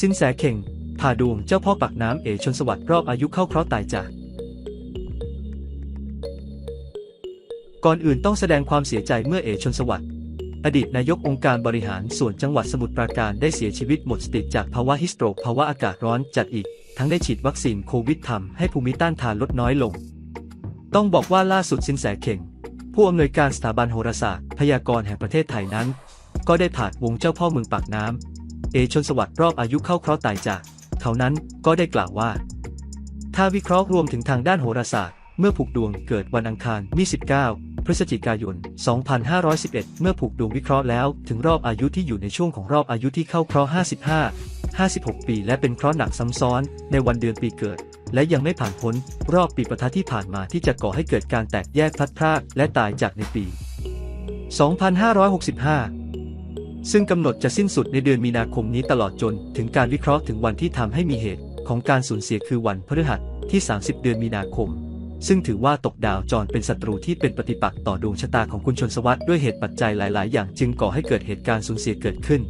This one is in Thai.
สินแสเข่งผ่าดวงเจ้าพ่อปากน้ำเอชนสวัสดิ์รอบอายุเข้าเคราะห์ตายจากก่อนอื่นต้องแสดงความเสียใจเมื่อเอชนสวัสดิ์อดีตนายกองค์การบริหารส่วนจังหวัดสมุทรปราการได้เสียชีวิตหมดสติจากภาวะฮิสโตรกภาวะอากาศร้อนจัดอีก ทั้งได้ฉีดวัคซีนโควิดทำให้ภูมิต้านทานลดน้อยลง ต้องบอกว่าล่าสุดสินแสเข่ง ผู้อำนวยการสถาบันโหราศาสตร์พยากรณ์แห่งประเทศไทยนั้น ก็ได้ผ่านวงเจ้าพ่อเมืองปากน้ำ เอชนสวัสดิ์รอบอายุเข้าเคราะห์ตายจากเขานั้นก็ได้กล่าวว่า ถ้าวิเคราะห์รวมถึงทางด้านโหราศาสตร์ เมื่อผูกดวงเกิดวันอังคารที่19 พฤศจิกายน 2511 เมื่อผูกดวงวิเคราะห์แล้วถึงรอบอายุที่อยู่ในช่วงของรอบอายุที่เข้าเคราะห์55 56 ปีและเป็นเคราะห์หนักซ้ำซ้อนในวันเดือนปีเกิด และยังไม่ผ่านพ้นรอบปีประทัดที่ผ่านมาที่จะก่อให้เกิดการแตกแยกพลัดพรากและตายจากในปี 2565 ซึ่งกำหนดจะสิ้นสุดในเดือนมีนาคมนี้ตลอดจน ถึงการวิเคราะห์ถึงวันที่ทำให้มีเหตุของการสูญเสียคือวันพฤหัสที่ 30 เดือนมีนาคม ซึ่งถือว่าตกดาวจรเป็นศัตรูที่เป็นปฏิปักษ์ต่อดวงชะตาของคุณชนสวัสด์ด้วยเหตุปัจจัยหลาย ๆ อย่างจึงก่อให้เกิดเหตุการณ์สูญเสียเกิดขึ้น